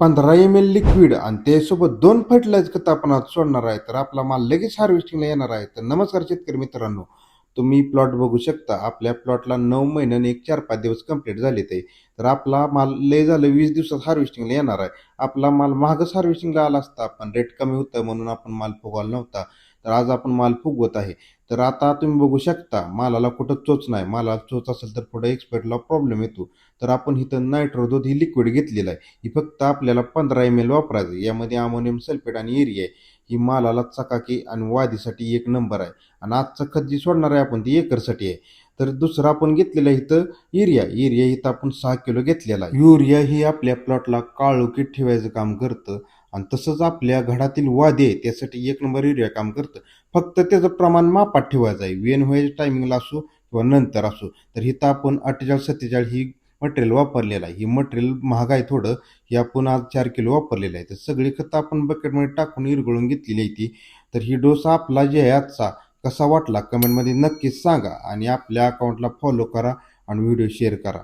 पंधरा M L liquid आणि त्यासोबत दोन फर्टिलायझर खत आपण आज सोडणार आहे. तर आपला माल लगेच हार्वेस्टिंगला येणार आहे. तर नमस्कार शेतकरी मित्रांनो. तुम्ही प्लॉट बघू शकता. आपल्या प्लॉटला नऊ महिन्याने एक चार पाच दिवस कंप्लीट झाले ते. तर आपला माल लय झालं वीस दिवसात हार्वेस्टिंगला येणार आहे. आपला माल महागच हार्वेस्टिंगला आला असता पण रेट कमी होतं म्हणून आपण माल फुगवला नव्हता. तर आज आपण माल फुगवत आहे. तर आता तुम्ही बघू शकता मालाला कुठं चोच नाही. मालाला चोच असेल तर पुढे एक्सपर्टला प्रॉब्लेम येतो. तर आपण इथं नायट्रो दूध ही लिक्विड घेतलेलं आहे. ही फक्त आपल्याला पंधरा एम एल वापरायचं आहे. यामध्ये अमोनियम सल्फेट आणि एरिया आहे. ही मालाला चकाकी आणि वादीसाठी एक नंबर आहे. आणि आजचं खत जी सोडणार आहे आपण ती एकरसाठी आहे. तर दुसरं आपण घेतलेलं आहे इथं युरिया युरिया इथं आपण सहा किलो घेतलेला आहे. युरिया ही आपल्या प्लॉटला काळोखीत ठेवायचं काम करतं. आणि तसंच आपल्या घडातील वादे आहे त्यासाठी एक नंबर युरिया काम करतं. फक्त त्याचं प्रमाण मापात ठेवायचं आहे वेन व्हायच्या टायमिंगला असो किंवा नंतर असो. तर हिथं आपण अठ्ठेचाळीस सत्तेचाळीस ही मटेरियल वापरलेलं आहे. ही मटेरियल महाग आहे थोडं. ही आपण आज चार किलो वापरलेलं आहे. तर सगळी खतं आपण बकेटमध्ये टाकून इरगळून घेतलेली आहे ती. तर ही डोस आपला जे आहे आजचा कसा वाटला? कमेंटमध्ये नक्कीच सांगा. आणि आपल्या अकाउंटला फॉलो करा आणि व्हिडिओ शेअर करा.